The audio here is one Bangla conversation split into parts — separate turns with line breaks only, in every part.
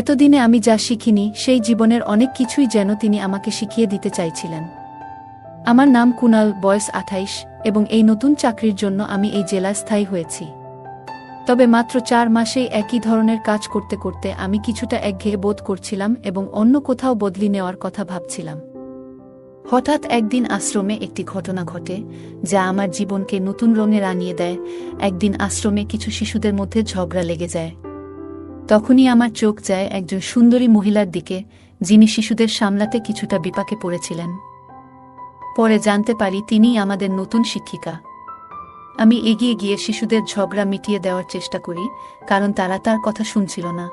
এতদিনে আমি যা শিখিনি, সেই জীবনের অনেক কিছুই যেন তিনি আমাকে শিখিয়ে দিতে চাইছিলেন। আমার নাম কুনাল, বয়স আঠাইশ, এবং এই নতুন চাকরির জন্য আমি এই জেলায় স্থায়ী হয়েছি। তবে মাত্র চার মাসেই একই ধরনের কাজ করতে করতে আমি কিছুটা একঘেয়ে বোধ করছিলাম এবং অন্য কোথাও বদলি নেওয়ার কথা ভাবছিলাম। হঠাৎ একদিন আশ্রমে একটি ঘটনা ঘটে, যা আমার জীবনকে নতুন রঙে রানিয়ে দেয়। একদিন আশ্রমে কিছু শিশুদের মধ্যে ঝগড়া লেগে যায়। তখনই আমার চোখ যায় একজন সুন্দরী মহিলার দিকে, যিনি শিশুদের সামলাতে কিছুটা বিপাকে পড়েছিলেন। পরে জানতে পারি তিনিই আমাদের নতুন শিক্ষিকা। আমি এগিয়ে গিয়ে শিশুদের ঝগড়া মিটিয়ে দেওয়ার চেষ্টা করি, কারণ তারা তার কথা শুনছিল না।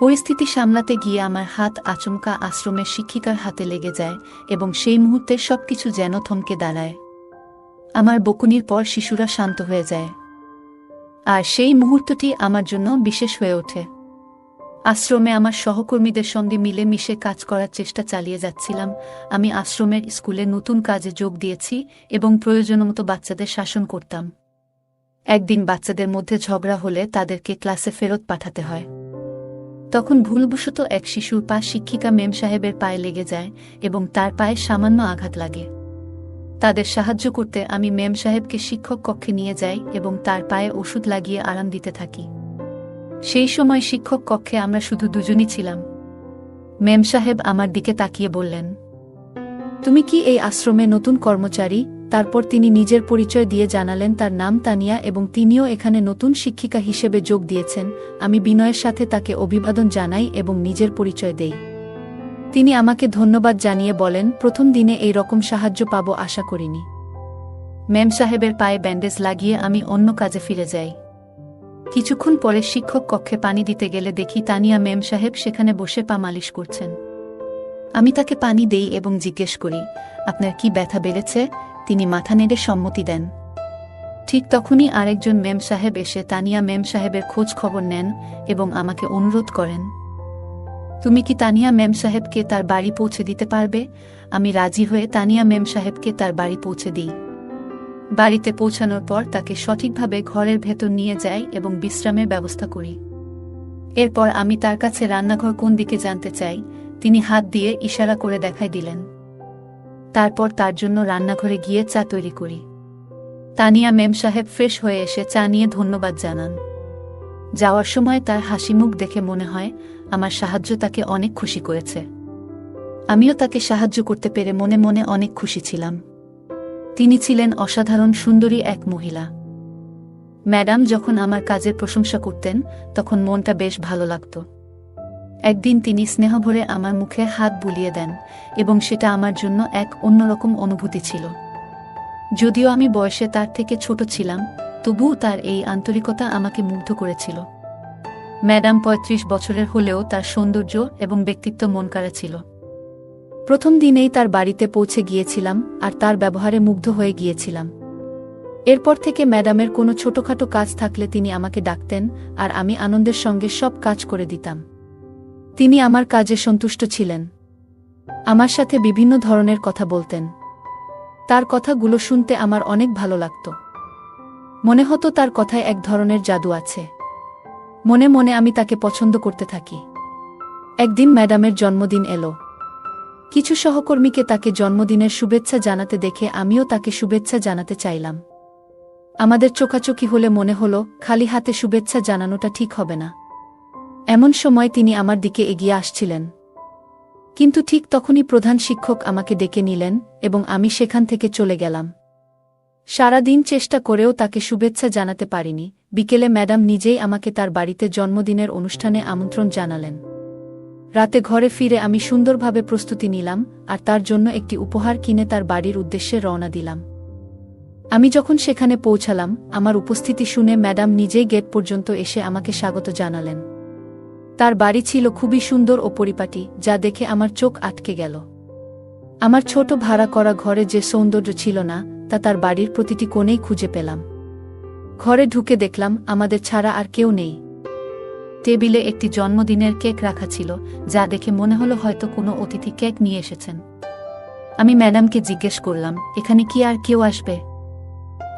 পরিস্থিতি সামলাতে গিয়ে আমার হাত আচমকা আশ্রমের শিক্ষিকার হাতে লেগে যায় এবং সেই মুহূর্তে সবকিছু যেন থমকে দাঁড়ায়। আমার বকুনির পর শিশুরা শান্ত হয়ে যায়। আর সেই মুহূর্তটি আমার জন্য বিশেষ হয়ে ওঠে। আশ্রমে আমার সহকর্মীদের সঙ্গে মিলে মিশে কাজ করার চেষ্টা চালিয়ে যাচ্ছিলাম। আমি আশ্রমের স্কুলে নতুন কাজে যোগ দিয়েছি এবং প্রয়োজন মতো বাচ্চাদের শাসন করতাম। একদিন বাচ্চাদের মধ্যে ঝগড়া হলে তাদেরকে ক্লাসে ফেরত পাঠাতে হয়। তখন ভুলবশত এক শিশুর পা শিক্ষিকা মেম সাহেবের পায়ে লেগে যায় এবং তার পায়ে সামান্য আঘাত লাগে। তাদের সাহায্য করতে আমি মেম সাহেবকে শিক্ষক কক্ষে নিয়ে যাই এবং তার পায়ে ওষুধ লাগিয়ে আরাম দিতে থাকি। সেই সময় শিক্ষক কক্ষে আমরা শুধু দুজনই ছিলাম। মেম সাহেব আমার দিকে তাকিয়ে বললেন, তুমি কি এই আশ্রমে নতুন কর্মচারী? তারপর তিনি নিজের পরিচয় দিয়ে জানালেন তার নাম তানিয়া এবং তিনিও এখানে নতুন শিক্ষিকা হিসেবে যোগ দিয়েছেন। আমি বিনয়ের সাথে তাকে অভিবাদন জানাই এবং নিজের পরিচয় দেই। তিনি আমাকে ধন্যবাদ জানিয়ে বলেন, প্রথম দিনে এই রকম সাহায্য পাবো আশা করিনি। মেম সাহেবের পায়ে ব্যান্ডেজ লাগিয়ে আমি অন্য কাজে ফিরে যাই। কিছুক্ষণ পরে শিক্ষক কক্ষে পানি দিতে গেলে দেখি তানিয়া মেম সাহেব সেখানে বসে পা মালিশ করছেন। আমি তাকে পানি দেই এবং জিজ্ঞেস করি, আপনার কি ব্যথা বেড়েছে? তিনি মাথা নেড়ে সম্মতি দেন। ঠিক তখনই আরেকজন মেম সাহেব এসে তানিয়া মেম সাহেবের খোঁজ খবর নেন এবং আমাকে অনুরোধ করেন তুমি কি তানিয়া মেম সাহেবকে তার বাড়ি পৌঁছে দিতে পারবে? আমি রাজি হয়ে তানিয়া মেম সাহেবকে তার বাড়ি পৌঁছে দিই। বাড়িতে পৌঁছানোর পর তাকে সঠিকভাবে ঘরের ভেতর নিয়ে যাই এবং বিশ্রামের ব্যবস্থা করি। এরপর আমি তার কাছে রান্নাঘর কোন দিকে জানতে চাই, তিনি হাত দিয়ে ইশারা করে দেখাই দিলেন। তারপর তার জন্য রান্নাঘরে গিয়ে চা তৈরি করি। তানিয়া মেম সাহেব ফ্রেশ হয়ে এসে চা নিয়ে ধন্যবাদ জানান। যাওয়ার সময় তার হাসি মুখ দেখে মনে হয় আমার সাহায্য তাকে অনেক খুশি করেছে। আমিও তাকে সাহায্য করতে পেরে মনে মনে অনেক খুশি ছিলাম। তিনি ছিলেন অসাধারণ সুন্দরী এক মহিলা। ম্যাডাম যখন আমার কাজের প্রশংসা করতেন, তখন মনটা বেশ ভালো লাগত। একদিন তিনি স্নেহভরে আমার মুখে হাত বুলিয়ে দেন এবং সেটা আমার জন্য এক অন্যরকম অনুভূতি ছিল। যদিও আমি বয়সে তার থেকে ছোট ছিলাম, তবুও তার এই আন্তরিকতা আমাকে মুগ্ধ করেছিল। ম্যাডাম পঁয়ত্রিশ বছরের হলেও তার সৌন্দর্য এবং ব্যক্তিত্ব মন কাড়া ছিল। প্রথম দিনেই তার বাড়িতে পৌঁছে গিয়েছিলাম আর তার ব্যবহারে মুগ্ধ হয়ে গিয়েছিলাম। এরপর থেকে ম্যাডামের কোনো ছোটখাটো কাজ থাকলে তিনি আমাকে ডাকতেন আর আমি আনন্দের সঙ্গে সব কাজ করে দিতাম। তিনি আমার কাজে সন্তুষ্ট ছিলেন। আমার সাথে বিভিন্ন ধরনের কথা বলতেন। তার কথাগুলো শুনতে আমার অনেক ভালো লাগত। মনে হতো তার কথায় এক ধরনের জাদু আছে। মনে মনে আমি তাকে পছন্দ করতে থাকি। একদিন ম্যাডামের জন্মদিন এলো। কিছু সহকর্মীকে তাকে জন্মদিনের শুভেচ্ছা জানাতে দেখে আমিও তাকে শুভেচ্ছা জানাতে চাইলাম। আমাদের চোখাচোখি হলে মনে হলো, খালি হাতে শুভেচ্ছা জানানোটা ঠিক হবে না। এমন সময় তিনি আমার দিকে এগিয়ে আসছিলেন। কিন্তু ঠিক তখনই প্রধান শিক্ষক আমাকে ডেকে নিলেন এবং আমি সেখান থেকে চলে গেলাম। সারাদিন চেষ্টা করেও তাকে শুভেচ্ছা জানাতে পারিনি। বিকেলে ম্যাডাম নিজেই আমাকে তার বাড়িতে জন্মদিনের অনুষ্ঠানে আমন্ত্রণ জানালেন। রাতে ঘরে ফিরে আমি সুন্দরভাবে প্রস্তুতি নিলাম, আর তার জন্য একটি উপহার কিনে তার বাড়ির উদ্দেশ্যে রওনা দিলাম। আমি যখন সেখানে পৌঁছালাম, আমার উপস্থিতি শুনে ম্যাডাম নিজেই গেট পর্যন্ত এসে আমাকে স্বাগত জানালেন। তার বাড়ি ছিল খুবই সুন্দর ও পরিপাটি, যা দেখে আমার চোখ আটকে গেল। আমার ছোট ভাড়া করা ঘরে যে সৌন্দর্য ছিল না তা তার বাড়ির প্রতিটি কোণেই খুঁজে পেলাম। ঘরে ঢুকে দেখলাম, আমাদের ছাড়া আর কেউ নেই। টেবিলে একটি জন্মদিনের কেক রাখা ছিল, যা দেখে মনে হলো হয়তো কোনো অতিথি কেক নিয়ে এসেছেন। আমি ম্যাডামকে জিজ্ঞেস করলাম, এখানে কি আর কেউ আসবে?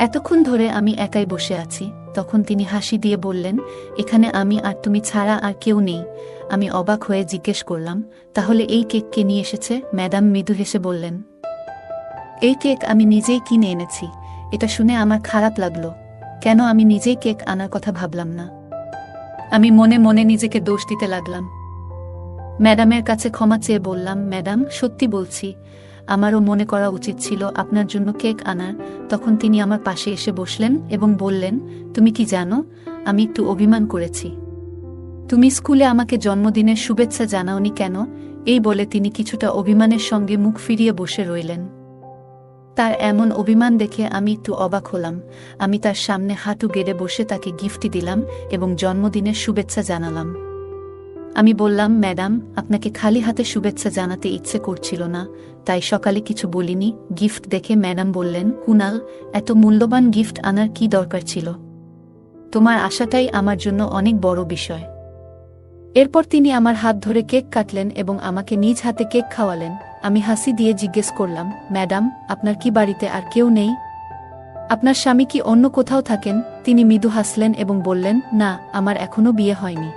এতক্ষণ ধরে আমি একাই বসে আছি, তখন তিনি হাসি দিয়ে বললেন, এখানে আমি আর তুমি ছাড়া আর কেউ নেই। আমি অবাক হয়ে জিজ্ঞেস করলাম, তাহলে এই কেক কে নিয়ে এসেছে? ম্যাডাম মৃদু হেসে বললেন এই কেক আমি নিজেই কিনে এনেছি। এটা শুনে আমার খারাপ লাগল। কেন আমি নিজেই কেক আনার কথা ভাবলাম না? আমি মনে মনে নিজেকে দোষ দিতে লাগলাম। ম্যাডামের কাছে ক্ষমা চেয়ে বললাম, ম্যাডাম, সত্যি বলছি, আমারও মনে করা উচিত ছিল আপনার জন্য কেক আনার। তখন তিনি আমার পাশে এসে বসলেন এবং বললেন, তুমি কি জানো, আমি একটু অভিমান করেছি। তুমি স্কুলে আমাকে জন্মদিনের শুভেচ্ছা জানাওনি কেন? এই বলে তিনি কিছুটা অভিমানের সঙ্গে মুখ ফিরিয়ে বসে রইলেন। তার এমন অভিমান দেখে আমি একটু অবাক হলাম। আমি তার সামনে হাঁটু গেড়ে বসে তাকে গিফটটি দিলাম এবং জন্মদিনের শুভেচ্ছা জানালাম। আমি বললাম, ম্যাডাম, আপনাকে খালি হাতে শুভেচ্ছা জানাতে ইচ্ছে করছিল না। তাই সকালে কিছু বলিনি। গিফট দেখে ম্যাডাম বললেন, কুনাল, এত মূল্যবান গিফট আনার কি দরকার ছিল? তোমার আশাটাই আমার জন্য অনেক বড় বিষয়। এরপর তিনি আমার হাত ধরে কেক কাটলেন এবং আমাকে নিজ হাতে কেক খাওয়ালেন। আমি হাসি দিয়ে জিজ্ঞেস করলাম, ম্যাডাম, আপনার কি বাড়িতে আর কেউ নেই? আপনার স্বামী কি অন্য কোথাও থাকেন? তিনি মৃদু হাসলেন এবং বললেন, না, আমার এখনও বিয়ে হয়নি।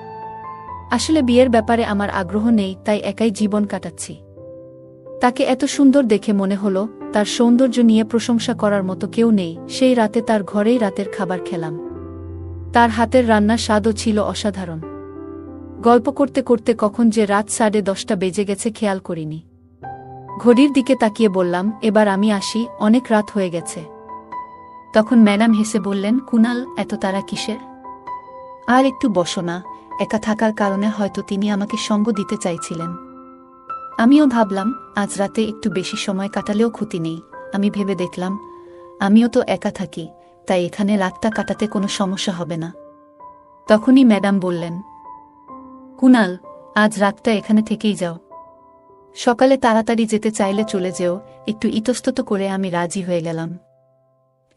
আসলে বিয়ের ব্যাপারে আমার আগ্রহ নেই, তাই একাই জীবন কাটাচ্ছি। তাকে এত সুন্দর দেখে মনে হলো, তার সৌন্দর্য নিয়ে প্রশংসা করার মতো কেউ নেই, সেই রাতে তার ঘরেই রাতের খাবার খেলাম। তার হাতের রান্না স্বাদও ছিল অসাধারণ। গল্প করতে করতে কখন যে রাত সাড়ে দশটা বেজে গেছে খেয়াল করিনি। ঘড়ির দিকে তাকিয়ে বললাম, এবার আমি আসি, অনেক রাত হয়ে গেছে। তখন ম্যাডাম হেসে বললেন, কুনাল, এত তারা কিসের? আর একটু বসো না, একা থাকার কারণে হয়তো তিনি আমাকে সঙ্গ দিতে চাইছিলেন। আমিও ভাবলাম, আজ রাতে একটু বেশি সময় কাটালেও ক্ষতি নেই। আমি ভেবে দেখলাম, আমিও তো একা থাকি, তাই এখানে রাতটা কাটাতে কোনো সমস্যা হবে না। তখনই ম্যাডাম বললেন কুনাল, আজ রাতটা এখানে থেকেই যাও। সকালে তাড়াতাড়ি যেতে চাইলে চলে যেও, একটু ইতস্তত করে আমি রাজি হয়ে গেলাম।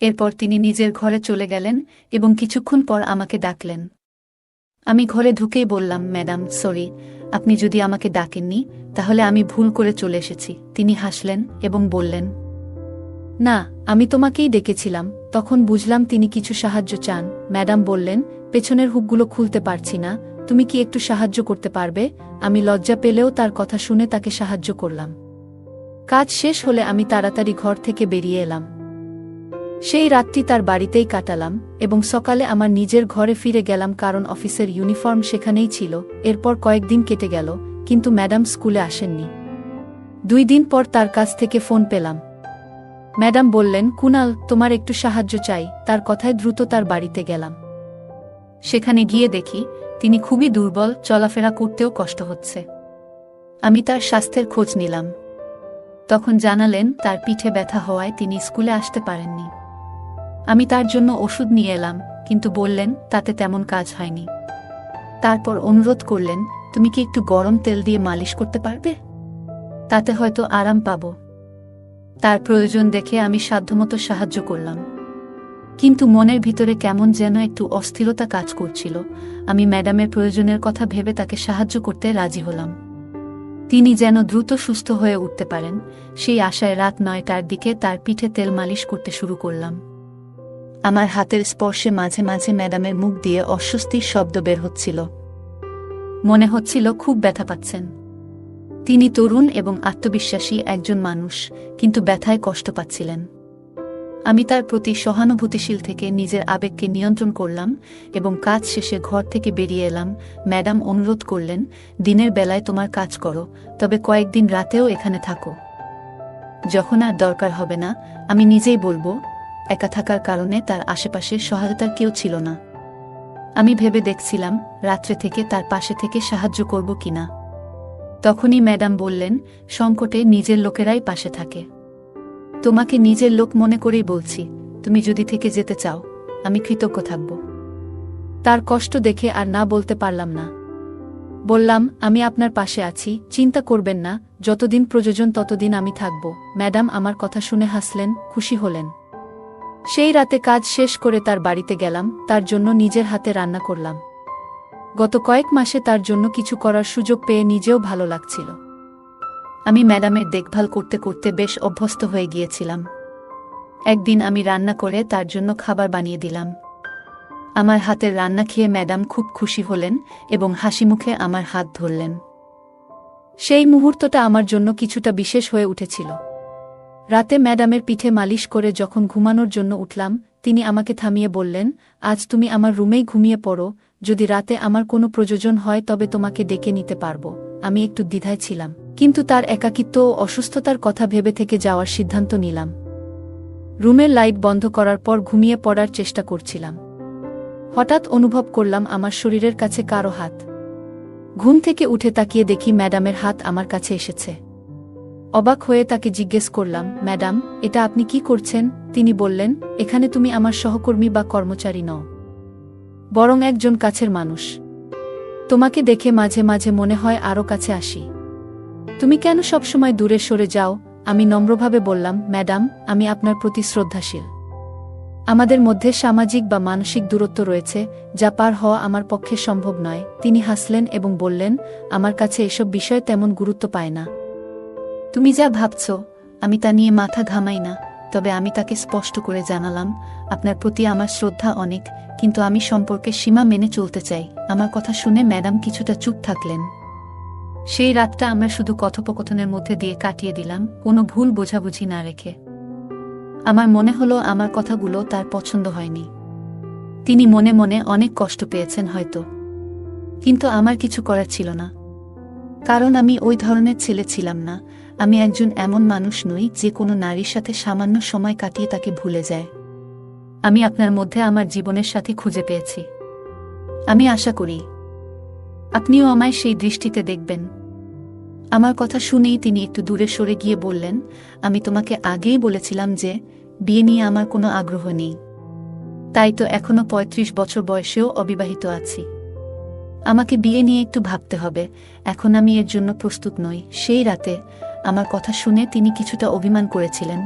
এরপর তিনি নিজের ঘরে চলে গেলেন এবং কিছুক্ষণ পর আমাকে ডাকলেন। আমি ঘরে ঢুকেই বললাম, ম্যাডাম, সরি, আপনি যদি আমাকে ডাকেননি, তাহলে আমি ভুল করে চলে এসেছি। তিনি হাসলেন এবং বললেন, না, আমি তোমাকেই ডেকেছিলাম। তখন বুঝলাম তিনি কিছু সাহায্য চান। ম্যাডাম বললেন, পেছনের হুকগুলো খুলতে পারছি না তুমি কি একটু সাহায্য করতে পারবে? আমি লজ্জা পেলেও তার কথা শুনে তাকে সাহায্য করলাম। কাজ শেষ হলে আমি তাড়াতাড়ি ঘর থেকে বেরিয়ে এলাম। সেই রাতটি তার বাড়িতেই কাটালাম এবং সকালে আমার নিজের ঘরে ফিরে গেলাম কারণ অফিসের ইউনিফর্ম সেখানেই ছিল। এরপর কয়েকদিন কেটে গেল, কিন্তু ম্যাডাম স্কুলে আসেননি। দুই দিন পর তার কাছ থেকে ফোন পেলাম। ম্যাডাম বললেন, কুনাল, তোমার একটু সাহায্য চাই। তার কথায় দ্রুত তার বাড়িতে গেলাম। সেখানে গিয়ে দেখি তিনি খুবই দুর্বল, চলাফেরা করতেও কষ্ট হচ্ছে। আমি তার স্বাস্থ্যের খোঁজ নিলাম। তখন জানালেন, তার পিঠে ব্যথা হওয়ায় তিনি স্কুলে আসতে পারেননি। আমি তার জন্য ওষুধ নিয়ে এলাম, কিন্তু বললেন, তাতে তেমন কাজ হয়নি। তারপর অনুরোধ করলেন, তুমি কি একটু গরম তেল দিয়ে মালিশ করতে পারবে? তাতে হয়তো আরাম পাব। তার প্রয়োজন দেখে আমি সাধ্যমতো সাহায্য করলাম। কিন্তু মনের ভিতরে কেমন যেন একটু অস্থিরতা কাজ করছিল। আমি ম্যাডামের প্রয়োজনের কথা ভেবে তাকে সাহায্য করতে রাজি হলাম। তিনি যেন দ্রুত সুস্থ হয়ে উঠতে পারেন, সেই আশায় রাত নয়টার দিকে তার পিঠে তেল মালিশ করতে শুরু করলাম। আমার হাতের স্পর্শে মাঝে মাঝে ম্যাডামের মুখ দিয়ে অস্বস্তির শব্দ বের হচ্ছিল। মনে হচ্ছিল খুব ব্যথা পাচ্ছেন। তিনি তরুণ এবং আত্মবিশ্বাসী একজন মানুষ, কিন্তু ব্যথায় কষ্ট পাচ্ছিলেন। আমি তার প্রতি সহানুভূতিশীল থেকে নিজের আবেগকে নিয়ন্ত্রণ করলাম এবং কাজ শেষে ঘর থেকে বেরিয়ে এলাম। ম্যাডাম অনুরোধ করলেন, দিনের বেলায় তোমার কাজ করো, তবে কয়েকদিন রাতেও এখানে থাকো। যখন আর দরকার হবে না, আমি নিজেই বলব, একা থাকার কারণে তার আশেপাশে সহায়তার কেউ ছিল না। আমি ভেবে দেখছিলাম, রাত্রে থেকে তার পাশে থেকে সাহায্য করব কিনা। তখনই ম্যাডাম বললেন, সংকটে নিজের লোকেরাই পাশে থাকে। তোমাকে নিজের লোক মনে করেই বলছি, তুমি যদি থেকে যেতে চাও, আমি কৃতজ্ঞ থাকব। তার কষ্ট দেখে আর না বলতে পারলাম না। বললাম, আমি আপনার পাশে আছি, চিন্তা করবেন না, যতদিন প্রয়োজন ততদিন আমি থাকব। ম্যাডাম আমার কথা শুনে হাসলেন, খুশি হলেন। সেই রাতে কাজ শেষ করে তার বাড়িতে গেলাম, তার জন্য নিজের হাতে রান্না করলাম। গত কয়েক মাসে তার জন্য কিছু করার সুযোগ পেয়ে নিজেও ভালো লাগছিল। আমি ম্যাডামের দেখভাল করতে করতে বেশ অভ্যস্ত হয়ে গিয়েছিলাম। একদিন আমি রান্না করে তার জন্য খাবার বানিয়ে দিলাম। আমার হাতের রান্না খেয়ে ম্যাডাম খুব খুশি হলেন এবং হাসি মুখে আমার হাত ধরলেন। সেই মুহূর্তটা আমার জন্য কিছুটা বিশেষ হয়ে উঠেছিল। রাতে ম্যাডামের পিঠে মালিশ করে যখন ঘুমানোর জন্য উঠলাম, তিনি আমাকে থামিয়ে বললেন, আজ তুমি আমার রুমেই ঘুমিয়ে পড়ো, যদি রাতে আমার কোনো প্রয়োজন হয় তবে তোমাকে ডেকে নিতে পারব। আমি একটু দ্বিধায় ছিলাম। কিন্তু তার একাকিত্ব ও অসুস্থতার কথা ভেবে থেকে যাওয়ার সিদ্ধান্ত নিলাম। রুমের লাইট বন্ধ করার পর ঘুমিয়ে পড়ার চেষ্টা করছিলাম। হঠাৎ অনুভব করলাম আমার শরীরের কাছে কারও হাত। ঘুম থেকে উঠে তাকিয়ে দেখি ম্যাডামের হাত আমার কাছে এসেছে। অবাক হয়ে তাকে জিজ্ঞেস করলাম, ম্যাডাম, এটা আপনি কি করছেন? তিনি বললেন, এখানে তুমি আমার সহকর্মী বা কর্মচারী নও। বরং একজন কাছের মানুষ। তোমাকে দেখে মাঝে মাঝে মনে হয় আরও কাছে আসি। তুমি কেন সবসময় দূরে সরে যাও? আমি নম্রভাবে বললাম, ম্যাডাম, আমি আপনার প্রতি শ্রদ্ধাশীল। আমাদের মধ্যে সামাজিক বা মানসিক দূরত্ব রয়েছে, যা পার হওয়া আমার পক্ষে সম্ভব নয়। তিনি হাসলেন এবং বললেন, আমার কাছে এসব বিষয় তেমন গুরুত্ব পায় না। তুমি যা ভাবছ, আমি তা নিয়ে মাথা ঘামাই না। তবে আমি তাকে স্পষ্ট করে জানালাম, আপনার প্রতি আমার শ্রদ্ধা অনেক, কিন্তু আমি সম্পর্কে সীমা মেনে চলতে চাই। আমার কথা শুনে ম্যাডাম কিছুটা চুপ থাকলেন। সেই রাতটা আমরা শুধু কথোপকথনের মধ্যে দিয়ে কাটিয়ে দিলাম, কোনো ভুল বোঝাবুঝি না রেখে। আমার মনে হলো আমার কথাগুলো তার পছন্দ হয়নি। তিনি মনে মনে অনেক কষ্ট পেয়েছেন হয়তো। কিন্তু আমার কিছু করার ছিল না। কারণ আমি ওই ধরনের ছেলে ছিলাম না। আমি একজন এমন মানুষ নই যে কোনো নারীর সাথে সামান্য সময় কাটিয়ে তাকে ভুলে যায়। আমি আপনার মধ্যে আমার জীবনের সাথে খুঁজে পেয়েছি। আমি আশা করি আপনিও আমায় সেই দৃষ্টিতে দেখবেন। আমার কথা শুনেই তিনি একটু দূরে সরে গিয়ে বললেন, আমি তোমাকে আগেই বলেছিলাম যে, বিয়ে নিয়ে আমার কোনো আগ্রহ নেই। তাই তো এখনও ৩৫ বছর বয়সেও অবিবাহিত আছি। আমাকে বিয়ে নিয়ে একটু ভাবতে হবে, এখন আমি এর জন্য প্রস্তুত নই। সেই রাতে আমার কথা শুনে তিনি কিছুটা অভিমান করেছিলেন।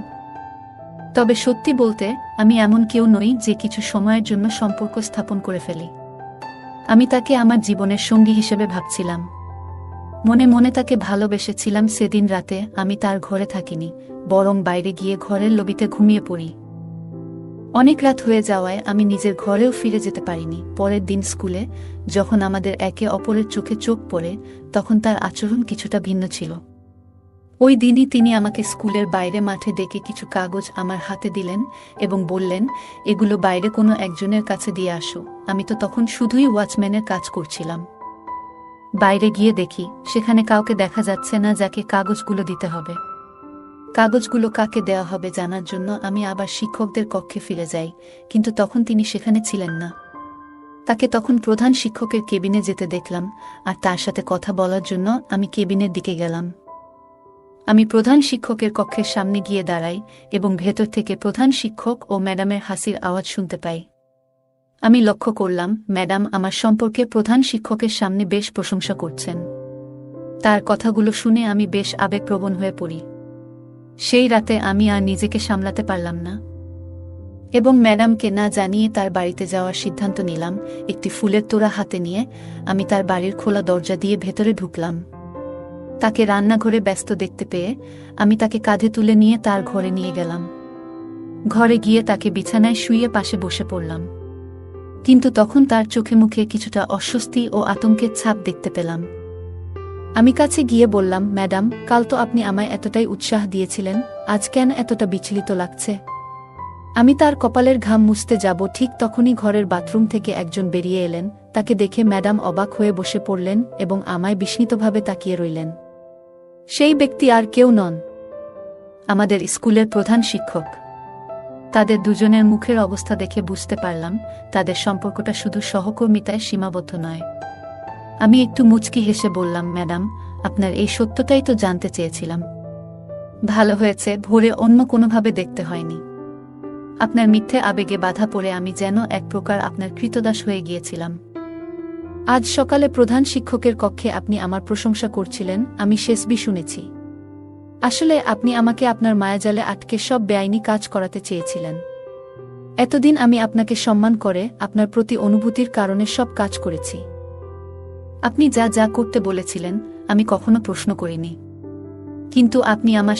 তবে সত্যি বলতে, আমি এমন কেউ নই যে কিছু সময়ের জন্য সম্পর্ক স্থাপন করে ফেলি। আমি তাকে আমার জীবনের সঙ্গী হিসেবে ভাবছিলাম। মনে মনে তাকে ভালোবেসেছিলাম সেদিন রাতে আমি তার ঘরে থাকিনি, বরং বাইরে গিয়ে ঘরের লবিতে ঘুমিয়ে পড়ি। অনেক রাত হয়ে যাওয়ায় আমি নিজের ঘরেও ফিরে যেতে পারিনি। পরের দিন স্কুলে, যখন আমাদের একে অপরের চোখে চোখ পড়ে, তখন তার আচরণ কিছুটা ভিন্ন ছিল। ওই দিনই তিনি আমাকে স্কুলের বাইরে মাঠে ডেকে কিছু কাগজ আমার হাতে দিলেন এবং বললেন, এগুলো বাইরে কোনো একজনের কাছে দিয়ে আসো। আমি তো তখন শুধুই ওয়াচম্যানের কাজ করছিলাম। বাইরে গিয়ে দেখি, সেখানে কাউকে দেখা যাচ্ছে না যাকে কাগজগুলো দিতে হবে। কাগজগুলো কাকে দেওয়া হবে জানার জন্য আমি আবার শিক্ষকদের কক্ষে ফিরে যাই, কিন্তু তখন তিনি সেখানে ছিলেন না। তাকে তখন প্রধান শিক্ষকের কেবিনে যেতে দেখলাম, আর তার সাথে কথা বলার জন্য আমি কেবিনের দিকে গেলাম। আমি প্রধান শিক্ষকের কক্ষের সামনে গিয়ে দাঁড়াই এবং ভেতর থেকে প্রধান শিক্ষক ও ম্যাডামের হাসির আওয়াজ শুনতে পাই। আমি লক্ষ্য করলাম, ম্যাডাম আমার সম্পর্কে প্রধান শিক্ষকের সামনে বেশ প্রশংসা করছেন। তার কথাগুলো শুনে আমি বেশ আবেগপ্রবণ হয়ে পড়ি। সেই রাতে আমি আর নিজেকে সামলাতে পারলাম না। এবং ম্যাডামকে না জানিয়ে তার বাড়িতে যাওয়ার সিদ্ধান্ত নিলাম, একটি ফুলের তোড়া হাতে নিয়ে আমি তার বাড়ির খোলা দরজা দিয়ে ভেতরে ঢুকলাম। তাকে রান্নাঘরে ব্যস্ত দেখতে পেয়ে আমি তাকে কাঁধে তুলে নিয়ে তার ঘরে নিয়ে গেলাম। ঘরে গিয়ে তাকে বিছানায় শুয়ে পাশে বসে পড়লাম। কিন্তু তখন তার চোখে মুখে কিছুটা অস্বস্তি ও আতঙ্কের ছাপ দেখতে পেলাম। আমি কাছে গিয়ে বললাম, ম্যাডাম, কাল তো আপনি আমায় এতটাই উৎসাহ দিয়েছিলেন, আজ কেন এতটা বিচলিত লাগছে? আমি তার কপালের ঘাম মুছতে যাব, ঠিক তখনই ঘরের বাথরুম থেকে একজন বেরিয়ে এলেন। তাকে দেখে ম্যাডাম অবাক হয়ে বসে পড়লেন এবং আমায় বিস্মিতভাবে তাকিয়ে রইলেন। সেই ব্যক্তি আর কেউ নন। আমাদের স্কুলের প্রধান শিক্ষক। তাদের দুজনের মুখের অবস্থা দেখে বুঝতে পারলাম, তাদের সম্পর্কটা শুধু সহকর্মিতায় সীমাবদ্ধ নয়। আমি একটু মুচকি হেসে বললাম, ম্যাডাম, আপনার এই সত্যটাই তো জানতে চেয়েছিলাম। ভালো হয়েছে, ভোরে অন্য কোনোভাবে দেখতে হয়নি। আপনার মিথ্যে আবেগে বাধা পড়ে আমি যেন এক প্রকার আপনার কৃতদাস হয়ে গিয়েছিলাম। আজ সকালে প্রধান শিক্ষকের কক্ষে আপনি আমার প্রশংসা করছিলেন, আমি শেষবি শুনেছি। আসলে আপনি আমাকে আপনার মায়াজালে আটকে সব বেআইনি কাজ করাতে চেয়েছিলেন। এতদিন আমি আপনাকে সম্মান করে, আপনার প্রতি অনুভূতির কারণে সব কাজ করেছি। আপনি যা যা করতে বলেছিলেন, আমি কখনো প্রশ্ন করিনি। কিন্তু আপনি আমার